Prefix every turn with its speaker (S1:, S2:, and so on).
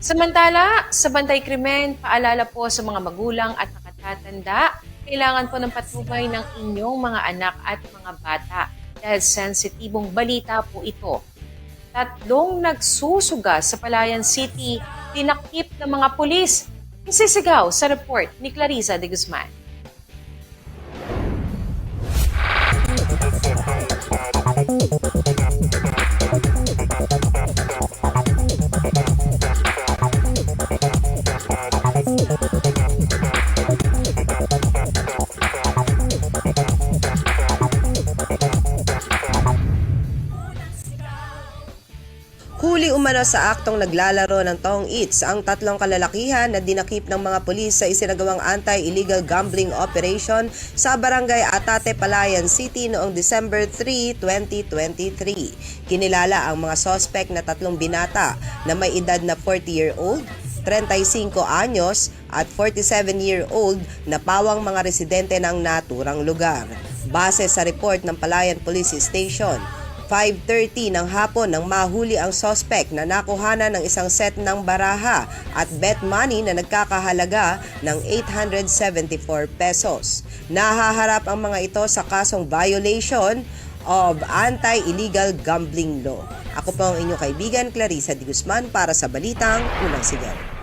S1: Samantala, sa Bantay Krimen, paalala po sa mga magulang at nakatatanda, kailangan po ng patnubay ng inyong mga anak at mga bata dahil sensitibong balita po ito. Tatlong nagsusuga sa Palayan City, tinakip ng mga pulis. Isisigaw sa report ni Clarissa de Guzman.
S2: Huli umano sa aktong naglalaro ng Tong Eats ang tatlong kalalakihan na dinakip ng mga pulis sa isinagawang anti-illegal gambling operation sa Barangay Atate, Palayan City noong December 3, 2023. Kinilala ang mga sospek na tatlong binata na may edad na 40-year-old, 35 anyos at 47-year-old na pawang mga residente ng naturang lugar. Base sa report ng Palayan Police Station, 5.30 ng hapon nang mahuli ang sospek na nakuhanan ng isang set ng baraha at bet money na nagkakahalaga ng 874 pesos. Nahaharap ang mga ito sa kasong violation of anti-illegal gambling law. Ako po ang inyong kaibigan Clarissa Di Guzman para sa Balitang Unang Sigaw.